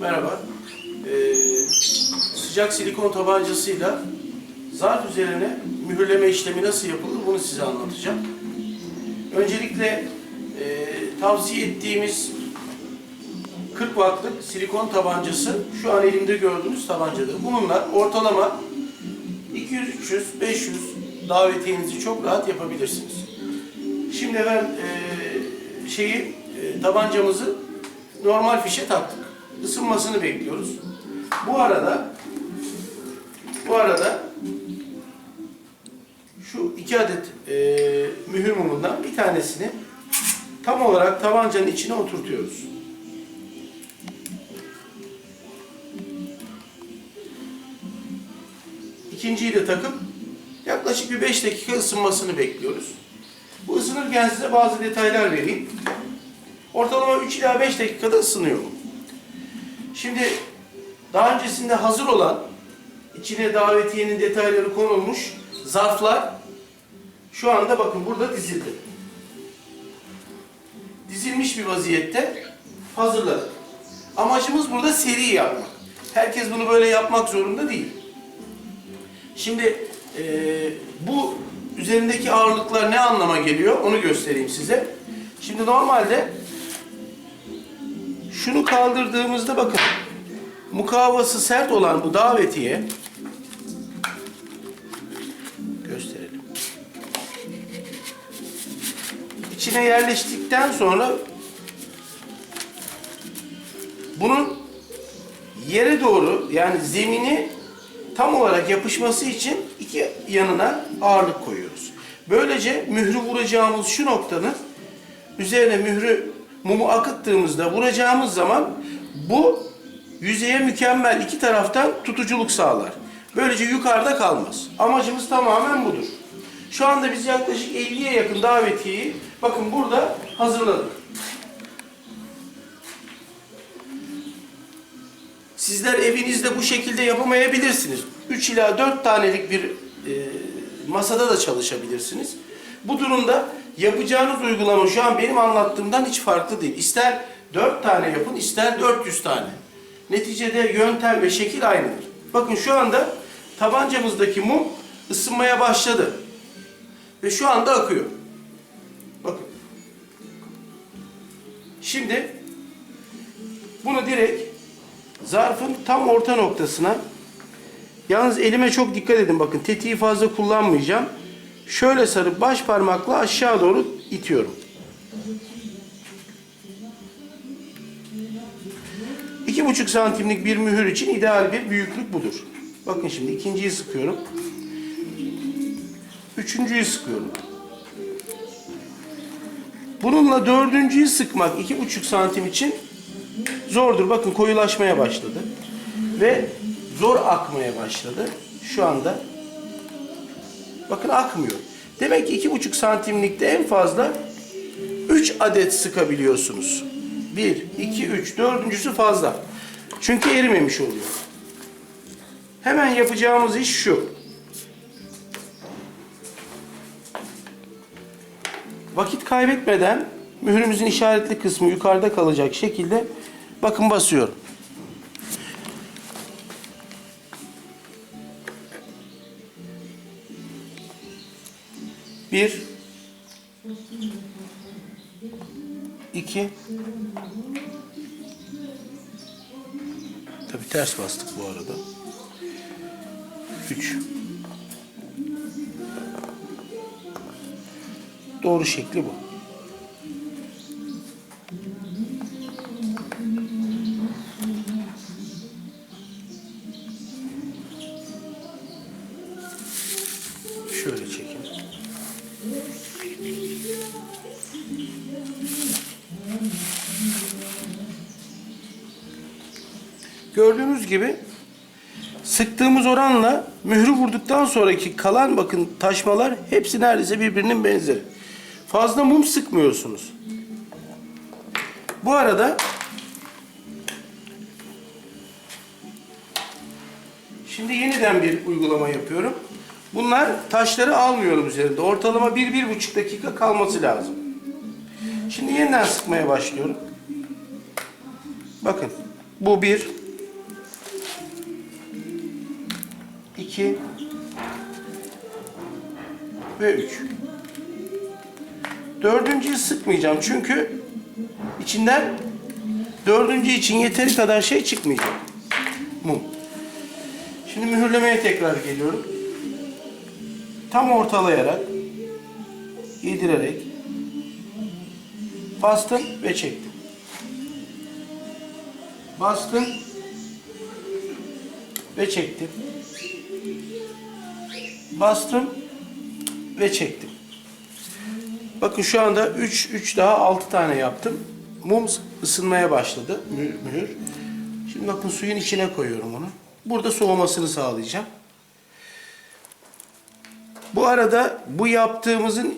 Merhaba. Ee, sıcak silikon tabancasıyla zarf üzerine mühürleme işlemi nasıl yapılır bunu size anlatacağım. Öncelikle e, tavsiye ettiğimiz 40 wattlık silikon tabancası şu an elimde gördüğünüz tabancadır. Bununla ortalama 200, 300, 500 davetiyenizi çok rahat yapabilirsiniz. Şimdi ben e, şeyi e, tabancamızı normal fişe taktık. Isınmasını bekliyoruz. Bu arada bu arada şu iki adet e, mühür mumundan bir tanesini tam olarak tabancanın içine oturtuyoruz. İkinciyi de takıp yaklaşık bir 5 dakika ısınmasını bekliyoruz. Bu ısınırken size bazı detaylar vereyim. Ortalama 3 ila 5 dakikada ısınıyor bu. Şimdi daha öncesinde hazır olan içine davetiyenin detayları konulmuş zarflar şu anda bakın burada dizildi. Dizilmiş bir vaziyette hazırladık. Amacımız burada seri yapmak. Herkes bunu böyle yapmak zorunda değil. Şimdi eee, bu üzerindeki ağırlıklar ne anlama geliyor onu göstereyim size. Şimdi normalde şunu kaldırdığımızda bakın mukavvası sert olan bu davetiye gösterelim. İçine yerleştikten sonra bunun yere doğru yani zemini tam olarak yapışması için iki yanına ağırlık koyuyoruz. Böylece mührü vuracağımız şu noktanın üzerine mührü mumu akıttığımızda vuracağımız zaman bu yüzeye mükemmel iki taraftan tutuculuk sağlar. Böylece yukarıda kalmaz. Amacımız tamamen budur. Şu anda biz yaklaşık 50'ye yakın davetiyeyi bakın burada hazırladık. Sizler evinizde bu şekilde yapamayabilirsiniz. 3 ila 4 tanelik bir e, masada da çalışabilirsiniz. Bu durumda yapacağınız uygulama şu an benim anlattığımdan hiç farklı değil. İster 4 tane yapın, ister 400 tane. Neticede yöntem ve şekil aynıdır. Bakın şu anda tabancamızdaki mum ısınmaya başladı. Ve şu anda akıyor. Bakın. Şimdi bunu direkt zarfın tam orta noktasına yalnız elime çok dikkat edin bakın tetiği fazla kullanmayacağım. Şöyle sarıp baş parmakla aşağı doğru itiyorum. İki buçuk santimlik bir mühür için ideal bir büyüklük budur. Bakın şimdi ikinciyi sıkıyorum. Üçüncüyü sıkıyorum. Bununla dördüncüyü sıkmak iki buçuk santim için zordur. Bakın koyulaşmaya başladı. Ve zor akmaya başladı. Şu anda bakın akmıyor. Demek ki iki buçuk santimlikte en fazla 3 adet sıkabiliyorsunuz. 1, 2, 3, dördüncüsü fazla. Çünkü erimemiş oluyor. Hemen yapacağımız iş şu. Vakit kaybetmeden mührümüzün işaretli kısmı yukarıda kalacak şekilde bakın basıyorum. Bir, iki, tabi ters bastık bu arada. Üç. Doğru şekli bu. Şöyle çekin. Gördüğünüz gibi sıktığımız oranla mührü vurduktan sonraki kalan bakın taşmalar hepsi neredeyse birbirinin benzeri. Fazla mum sıkmıyorsunuz. Bu arada şimdi yeniden bir uygulama yapıyorum. Bunlar taşları almıyorum üzerinde. Ortalama bir, bir buçuk dakika kalması lazım. Şimdi yeniden sıkmaya başlıyorum. Bakın. Bu bir. İki ve üç. Dördüncüyü sıkmayacağım çünkü içinden dördüncü için yeteri kadar şey çıkmayacak. Mum. Şimdi mühürlemeye tekrar geliyorum. Tam ortalayarak yedirerek bastım ve çektim. Bastım ve çektim. Bastım ve çektim. Bakın şu anda 3 3 daha 6 tane yaptım. Mum ısınmaya başladı mü- mühür. Şimdi bakın suyun içine koyuyorum onu. Burada soğumasını sağlayacağım. Bu arada bu yaptığımızın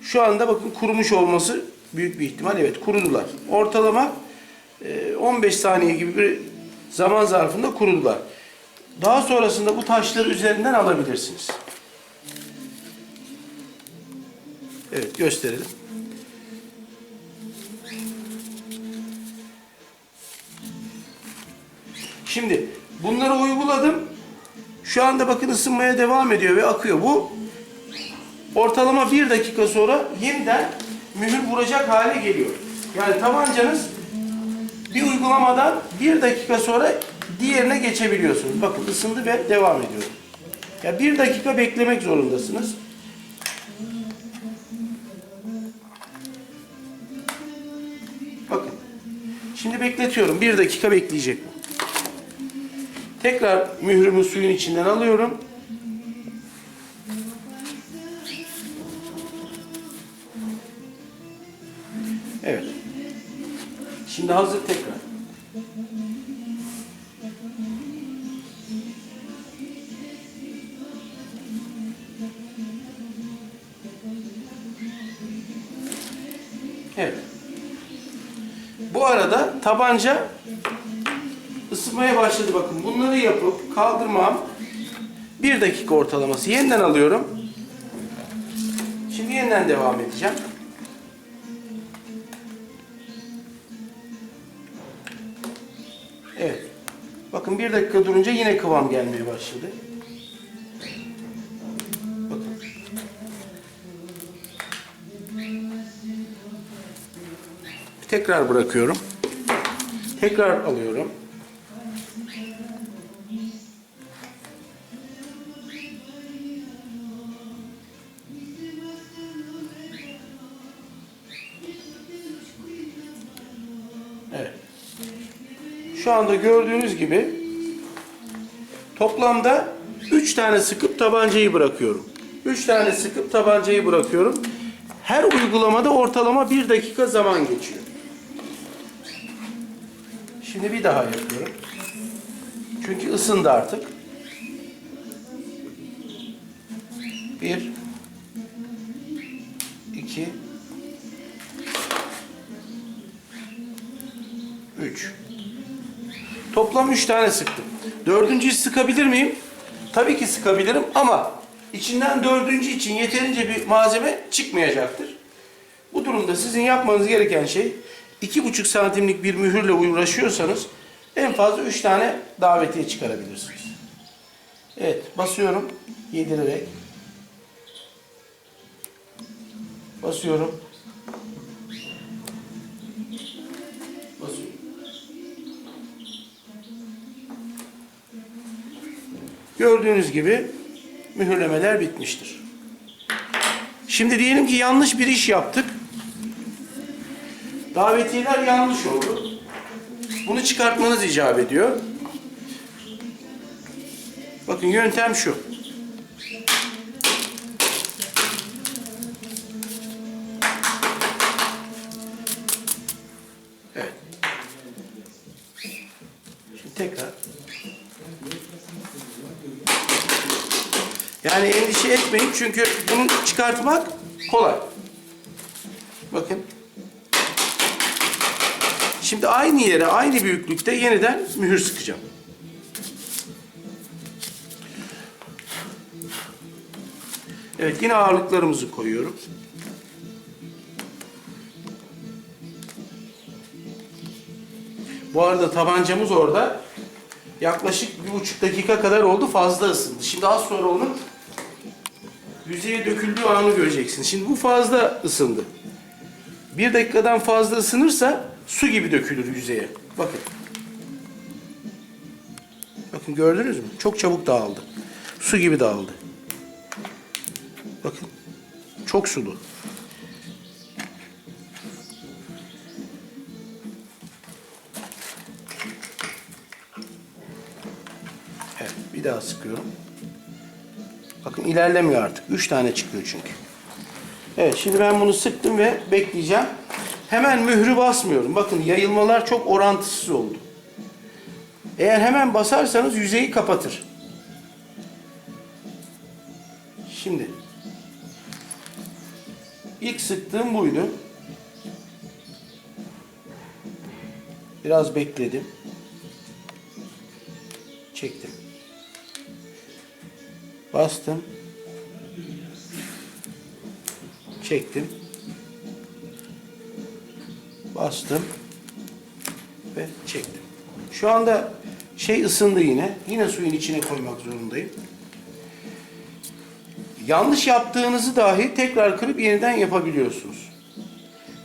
şu anda bakın kurumuş olması büyük bir ihtimal. Evet kurudular. Ortalama e, 15 saniye gibi bir zaman zarfında kurudular. Daha sonrasında bu taşları üzerinden alabilirsiniz. Evet gösterelim. Şimdi bunları uyguladım. Şu anda bakın ısınmaya devam ediyor ve akıyor. Bu ortalama bir dakika sonra yeniden mühür vuracak hale geliyor. Yani tabancanız bir uygulamadan bir dakika sonra diğerine geçebiliyorsunuz. Bakın ısındı ve devam ediyor. Ya bir dakika beklemek zorundasınız. Şimdi bekletiyorum. Bir dakika bekleyecek. Tekrar mührümü suyun içinden alıyorum. Evet. Şimdi hazır tekrar. Tabanca ısınmaya başladı bakın. Bunları yapıp kaldırmam bir dakika ortalaması. Yeniden alıyorum. Şimdi yeniden devam edeceğim. Evet. Bakın bir dakika durunca yine kıvam gelmeye başladı. Bakın. Tekrar bırakıyorum. Tekrar alıyorum. Evet. Şu anda gördüğünüz gibi toplamda 3 tane sıkıp tabancayı bırakıyorum. 3 tane sıkıp tabancayı bırakıyorum. Her uygulamada ortalama 1 dakika zaman geçiyor. Şimdi bir daha yapıyorum. Çünkü ısındı artık. Bir, iki, üç. Toplam üç tane sıktım. Dördüncüyü sıkabilir miyim? Tabii ki sıkabilirim ama içinden dördüncü için yeterince bir malzeme çıkmayacaktır. Bu durumda sizin yapmanız gereken şey iki buçuk santimlik bir mühürle uğraşıyorsanız en fazla üç tane davetiye çıkarabilirsiniz. Evet basıyorum yedirerek. Basıyorum. Basıyorum. Gördüğünüz gibi mühürlemeler bitmiştir. Şimdi diyelim ki yanlış bir iş yaptık. Davetiyeler yanlış oldu. Bunu çıkartmanız icap ediyor. Bakın yöntem şu. Şimdi tekrar. Yani endişe etmeyin çünkü bunu çıkartmak kolay. Bakın. Şimdi aynı yere, aynı büyüklükte yeniden mühür sıkacağım. Evet, yine ağırlıklarımızı koyuyorum. Bu arada tabancamız orada. Yaklaşık bir buçuk dakika kadar oldu fazla ısındı. Şimdi az sonra onun yüzeye döküldüğü anı göreceksiniz. Şimdi bu fazla ısındı. Bir dakikadan fazla ısınırsa su gibi dökülür yüzeye. Bakın. Bakın gördünüz mü? Çok çabuk dağıldı. Su gibi dağıldı. Bakın. Çok sulu. Evet, bir daha sıkıyorum. Bakın ilerlemiyor artık. Üç tane çıkıyor çünkü. Evet, şimdi ben bunu sıktım ve bekleyeceğim. Hemen mührü basmıyorum. Bakın yayılmalar çok orantısız oldu. Eğer hemen basarsanız yüzeyi kapatır. Şimdi ilk sıktığım buydu. Biraz bekledim. Çektim. Bastım. Çektim. Bastım. Ve çektim. Şu anda şey ısındı yine. Yine suyun içine koymak zorundayım. Yanlış yaptığınızı dahi tekrar kırıp yeniden yapabiliyorsunuz.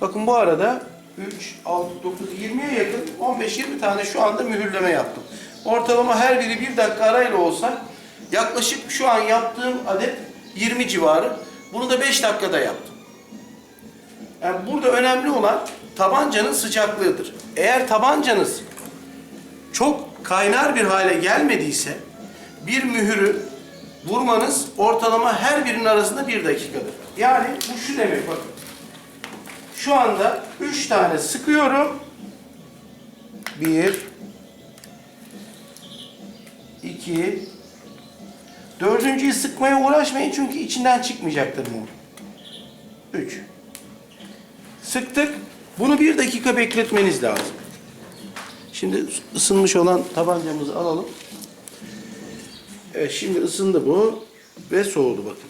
Bakın bu arada 3, 6, 9, 20'ye yakın 15-20 tane şu anda mühürleme yaptım. Ortalama her biri bir dakika arayla olsa yaklaşık şu an yaptığım adet 20 civarı. Bunu da 5 dakikada yaptım. Yani burada önemli olan tabancanın sıcaklığıdır. Eğer tabancanız çok kaynar bir hale gelmediyse bir mühürü vurmanız ortalama her birinin arasında bir dakikadır. Yani bu şu demek bakın. Şu anda üç tane sıkıyorum. Bir, iki, dördüncüyü sıkmaya uğraşmayın çünkü içinden çıkmayacaktır mum. Üç. Sıktık. Bunu bir dakika bekletmeniz lazım. Şimdi ısınmış olan tabancamızı alalım. Evet şimdi ısındı bu ve soğudu bakın.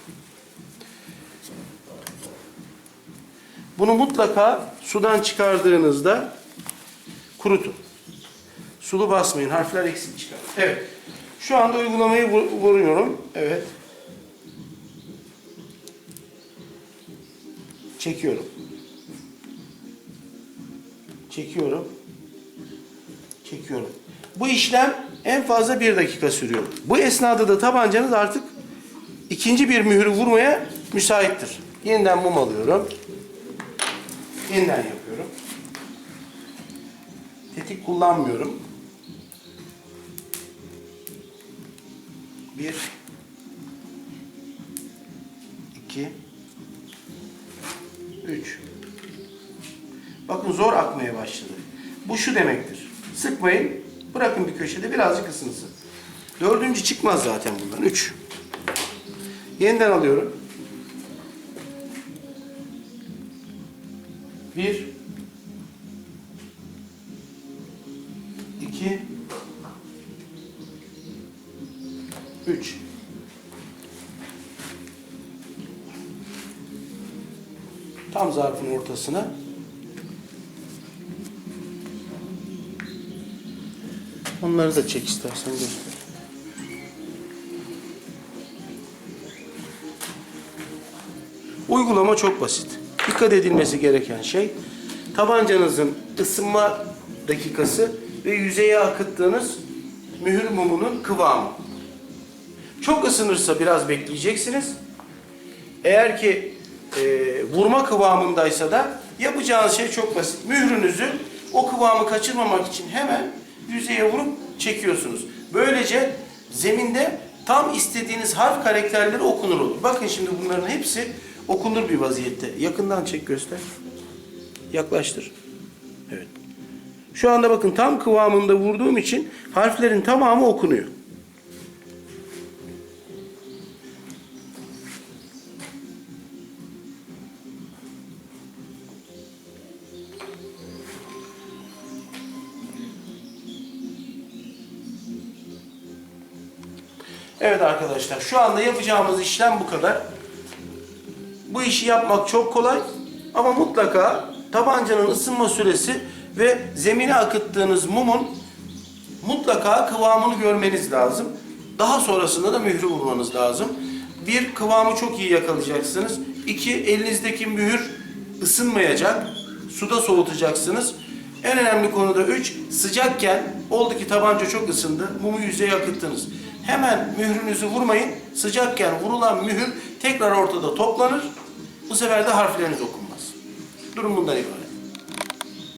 Bunu mutlaka sudan çıkardığınızda kurutun. Sulu basmayın. Harfler eksik çıkar. Evet. Şu anda uygulamayı vu- vuruyorum. Evet. Çekiyorum. Çekiyorum. Çekiyorum. Bu işlem en fazla bir dakika sürüyor. Bu esnada da tabancanız artık ikinci bir mührü vurmaya müsaittir. Yeniden mum alıyorum. Yeniden yapıyorum. Tetik kullanmıyorum. Bir, iki, Bakın zor akmaya başladı. Bu şu demektir. Sıkmayın, bırakın bir köşede birazcık ısınsın. Dördüncü çıkmaz zaten bundan. Üç. Yeniden alıyorum. Bir. iki, Üç. Tam zarfın ortasına. Onları da çek istersen göster. Uygulama çok basit. Dikkat edilmesi gereken şey tabancanızın ısınma dakikası ve yüzeye akıttığınız mühür mumunun kıvamı. Çok ısınırsa biraz bekleyeceksiniz. Eğer ki e, vurma kıvamındaysa da yapacağınız şey çok basit. Mührünüzü o kıvamı kaçırmamak için hemen yüzeye vurup çekiyorsunuz. Böylece zeminde tam istediğiniz harf karakterleri okunur olur. Bakın şimdi bunların hepsi okunur bir vaziyette. Yakından çek göster. Yaklaştır. Evet. Şu anda bakın tam kıvamında vurduğum için harflerin tamamı okunuyor. Evet arkadaşlar şu anda yapacağımız işlem bu kadar. Bu işi yapmak çok kolay ama mutlaka tabancanın ısınma süresi ve zemine akıttığınız mumun mutlaka kıvamını görmeniz lazım. Daha sonrasında da mührü vurmanız lazım. Bir, kıvamı çok iyi yakalayacaksınız. İki, elinizdeki mühür ısınmayacak. Suda soğutacaksınız. En önemli konu da üç, sıcakken oldu ki tabanca çok ısındı, mumu yüzeye akıttınız. Hemen mührünüzü vurmayın. Sıcakken vurulan mühür tekrar ortada toplanır. Bu sefer de harfleriniz okunmaz. Durum bundan ibaret.